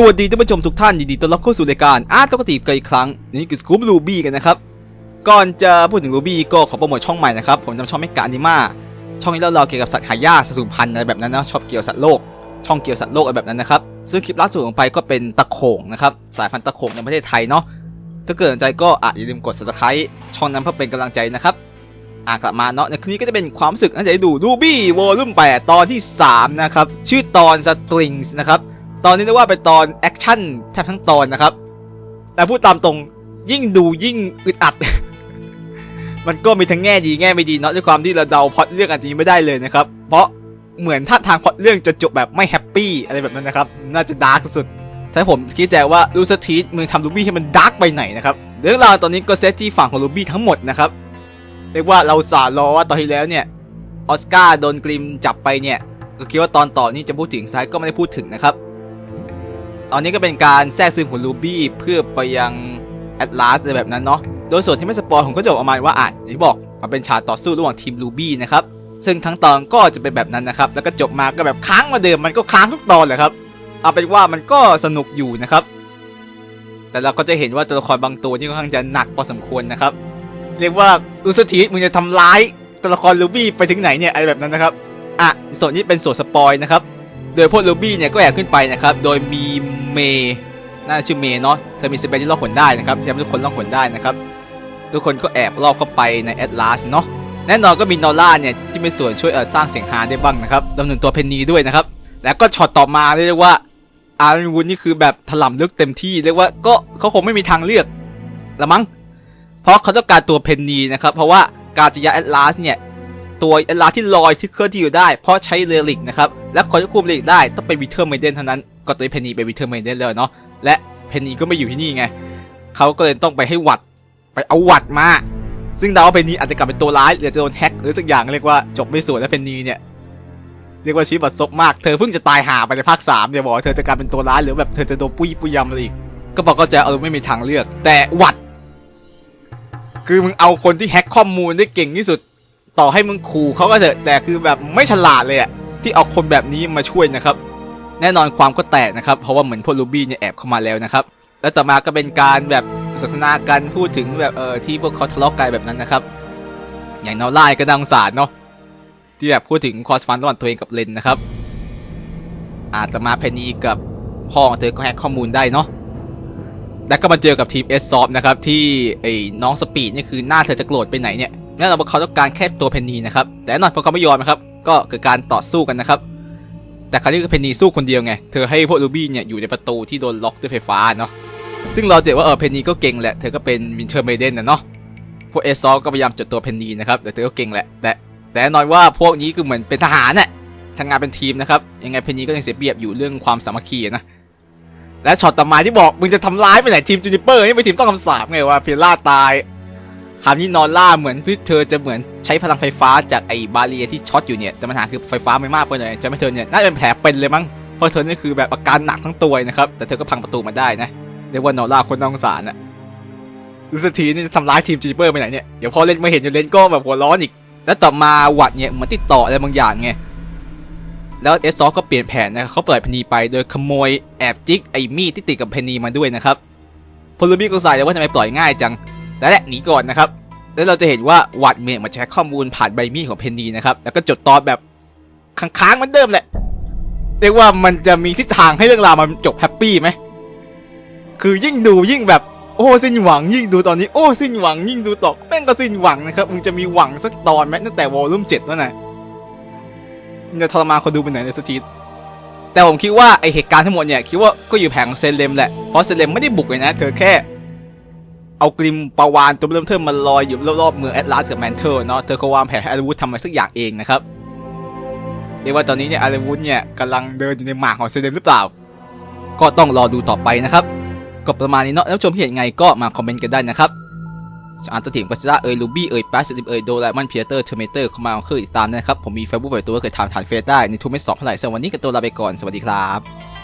สวัสดีท่านผู้ชมทุกท่านยินดีต้อนรับเข้าสู่รายการอาร์ตตกตีบกันอีกครั้งนี่คือสกู๊ปลูบี้กันนะครับก่อนจะพูดถึงลูบี้ก็ขอโปรโมทช่องใหม่นะครับผมทำช่องเมกาอนิมาช่องนี้เราเราเกี่ยวกับสัตว์หายากสัตว์สูญพันธุ์อะไรแบบนั้นนะชอบเกี่ยวสัตว์โลก ช่องเกี่ยวสัตว์โลกอะไรแบบนั้นนะครับซึ่งคลิปล่าสุดลงไปก็เป็นตะโขงนะครับสายพันธุ์ตะโขงในประเทศไทยเนาะถ้าเกิดสนใจก็อะอย่าลืมกด subscribe ช่องนั้นเพื่อเป็นกำลังใจนะครับอะกลับมาเนาะในคลิปนี้ก็จะเป็นความรู้สึกน่าจะได้ดูลูบี้วอลลุ่ม8ตอนที่สามนะครับชื่อตอน strings นะครับ ตอนนี้เรียกว่าเป็นตอนแอคชั่นแทบทั้งตอนนะครับ แต่พูดตามตรงยิ่งดูยิ่งอึดอัด มันก็มีทั้งแง่ดีแง่ไม่ดีเนาะด้วยความที่เราเดาพล็อตเรื่องอาจจะยังไม่ได้เลยนะครับ เพราะเหมือนถ้าทางพล็อตเรื่องจะจบแบบไม่แฮปปี้อะไรแบบนั้นนะครับ น่าจะดาร์กสุดๆถ้าผมคิดแจว่าลูสทีสมึงทำลูบี้ให้มันดาร์กไปไหนนะครับ เรื่องราวตอนนี้ก็เซตที่ฝั่งของลูบี้ทั้งหมดนะครับเรียกว่าเราสาล้อว่าตอนที่แล้วเนี่ยออสการ์โดนกริมจับไปเนี่ยก็คิดว่าตอนต่อนี้จะพูดถึงซ้ายก็ไม่ได้พูดถึงนะครับ ตอนนี้ก็เป็นการแทรกซึมของลูบี้เพื่อไปยังแอตลาสอะไรแบบนั้นเนาะ โดยส่วนที่ไม่สปอยผมก็จะบอกประมาณว่าอ่านอย่างที่บอกมันเป็นฉากต่อสู้ระหว่างทีมลูบี้นะครับ ซึ่งทั้งตอนก็จะเป็นแบบนั้นนะครับ แล้วก็จบมาก็แบบค้างมาเดิมมันก็ค้างทุกตอนเลยครับ เอาเป็นว่ามันก็สนุกอยู่นะครับ แต่เราก็จะเห็นว่าตัวละครบางตัวนี่ค่อนข้างจะหนักพอสมควรนะครับ เรียกว่าอุสทีมึงจะทำร้ายตัวละครลูบี้ไปถึงไหนเนี่ยอะไรแบบนั้นนะครับ อะส่วนนี้เป็นส่วนสปอยนะครับ โดยพวกลูบี้เนี่ยก็แอบขึ้นไปนะครับ โดยมีเมย์น่าชื่อเมย์เนาะเธอมีสเปรย์ที่ลอกขนได้นะครับที่ทำให้ทุกคนลอกขนได้นะครับ ทุกคนก็แอบลอบเข้าไปในแอตลาสเนาะแน่นอนก็มีนอร่าเนี่ยที่มีส่วนช่วยสร้างเสียงฮาได้บ้างนะครับรวมถึงตัวเพนนีด้วยนะครับ แล้วก็ช็อตต่อมาเรียกว่าอาร์วูดนี่คือแบบถล่ำลึกเต็มที่เรียกว่าก็เขาคงไม่มีทางเลือกละมั้งเพราะเขาต้องการตัวเพนนีนะครับเพราะว่าการจะยาแอตลาสเนี่ย ตัวแอตลาที่ลอยที่เคลื่อนที่อยู่ได้ เพราะใช้เรลิกนะครับและคนที่คุมเรลิกได้ต้องเป็นวิเทอร์เมเดนเท่านั้นก็ตัวเพนนีเป็นวิเทอร์เมเดนเลยเนาะและเพนนีก็ไม่อยู่ที่นี่ไงเขาก็เลยต้องไปให้วัดไปเอาวัดมา ซึ่งดาวเพนนีอาจจะกลับเป็นตัวร้ายหรือจะโดนแฮ็กหรือสักอย่างเรียกว่าจบไม่สวยแล้วเพนนีเนี่ยเรียกว่าชีวิตบัดซบมาก เธอเพิ่งจะตายหาไปในภาคสามเนี่ยบอกเธอจะกลายเป็นตัวร้ายหรือแบบเธอจะโดนปุยปุยยำอะไรอีก ก็บอกก็จะเออไม่มีทางเลือก แต่วัด คือมึงเอาคนที่แฮ็กข้อมูลได้เก่งที่สุด ต่อให้มึงขู่เขาก็เถอะแต่คือแบบไม่ฉลาดเลยอะที่เอาคนแบบนี้มาช่วยนะครับ แน่นอนความก็แตกนะครับ เพราะว่าเหมือนพวกลูบี้เนี่ยแอบเข้ามาแล้วนะครับ แล้วต่อมาก็เป็นการแบบสนทนากันพูดถึงแบบเออที่พวกเขาทะเลาะกันแบบนั้นนะครับ อย่างนอล่าก็น่าสงสารเนาะที่แบบพูดถึงความสัมพันธ์ระหว่างตัวเองกับเลนนะครับ อาจจะมาเพนนีกับพ่อของเธอก็แฮกข้อมูลได้เนาะแล้วก็มาเจอกับทีมเอสซอฟนะครับที่ไอ้น้องสปีดนี่คือหน้าเธอจะโกรธไปไหนเนี่ย น่นอนว่าเขาต้องการแค่ตัวเพนนีนะครับ แต่นอนพอเขาไม่ยอมนะครับ ก็เกิดการต่อสู้กันนะครับ แต่คราวนี้คือเพนนีสู้คนเดียวไง เธอให้พวกลูบี้เนี่ยอยู่ในประตูที่โดนล็อกด้วยไฟฟ้าเนาะ ซึ่งเราเจอว่าเออเพนนีก็เก่งแหละ เธอก็เป็นวินเทอร์เมเดนนะเนาะ พวกเอสซอก็พยายามจดตัวเพนนีนะครับแต่เธอก็เก่งแหละ แต่แต่แน่นอนว่าพวกนี้คือเหมือนเป็นทหารน่ะทำงานเป็นทีมนะครับ ยังไงเพนนีก็ยังเสียเปรียบอยู่เรื่องความสามัคคีนะ และช็อตต่อมาที่บอกมึงจะทำร้ายไปไหนทีมจูนิเปอร์นี่ไม่ทีมต้องคำสาปไงว่าเพล่าตาย คราวนี้นอนล่าเหมือนพี่เธอจะเหมือนใช้พลังไฟฟ้าจากไอ้บาเรียที่ช็อตอยู่เนี่ยแต่ปัญหาคือไฟฟ้าไม่มากไปหน่อยจะไม่เธอเนี่ยน่าจะเป็นแผลเป็นเลยมั้งเพราะเธอนี่คือแบบอาการหนักทั้งตัวนะครับแต่เธอก็พังประตูมาได้นะเรียกว่านอนล่าคนน่าสงสารนะรู้สักทีนี่จะทำร้ายทีมจูนิเปอร์ไปไหนเนี่ยเดี๋ยวพอเล่นไม่เห็นจะเล่นก็แบบหัวร้อนอีก แล้วต่อมาวัดเนี่ยเหมือนติดต่ออะไรบางอย่างไงแล้วเอสซอก็เปลี่ยนแผนนะเขาเปิดเพนีไปโดยขโมยแอบจิกไอ้มีดที่ติดกับเพนีมาด้วยนะครับพลลูบี้ก็ใส่เลยว่าทำไมปล่อยง่ายจัง แต่แหละหนีก่อนนะครับ แล้วเราจะเห็นว่าวัดเมกมาแชร์ข้อมูลผ่านใบมีดของเพนนีนะครับ แล้วก็จดตอนแบบค้างๆเหมือนเดิมแหละ เรียกว่ามันจะมีทิศทางให้เรื่องราวมันจบแฮปปี้ไหม คือยิ่งดูยิ่งแบบโอ้สิ้นหวังยิ่งดูตอนนี้โอ้สิ้นหวังยิ่งดูต่อแม่งก็สิ้นหวังนะครับมึงจะมีหวังสักตอนไหมตั้งแต่วอลลุ่มเจ็ดแล้วนะมันจะทรมานคนดูไปไหนในสตีทแต่ผมคิดว่าไอเหตุการณ์ทั้งหมดเนี่ยคิดว่าก็อยู่แผงของเซเลมแหละเพราะเซเลมไม่ได้บุกเลยนะ เธอแค่ เอากริมปาวานตัวเริ่มเทิมมาลอยอยู่รอบๆเมืองแอตลาสกับแมนเทอร์เนาะเธอก็วางแผนให้อารูธทำอะไรสักอย่างเองนะครับเรียกว่าตอนนี้เนี่ยอารูธเนี่ยกำลังเดินอยู่ในหมากของเซเลมหรือเปล่า ก็ต้องรอดูต่อไปนะครับก็ประมาณนี้เนาะแล้วผู้ชมเห็นไงก็มาคอมเมนต์กันได้นะครับอาร์ตทีมกัสซิล่าเอยลูบี้เอยแปซิลิเอยโดรามันเพียเตอร์เทอร์เมเตอร์เข้ามาเคยติดตามนะครับผมมีเฟซบุ๊กเปิดตัวเคยถามฐานเฟซได้ในทูเมสสองเท่าไหร่สำหรับวันนี้กับตัวลาไปก่อนสวัสดีครับ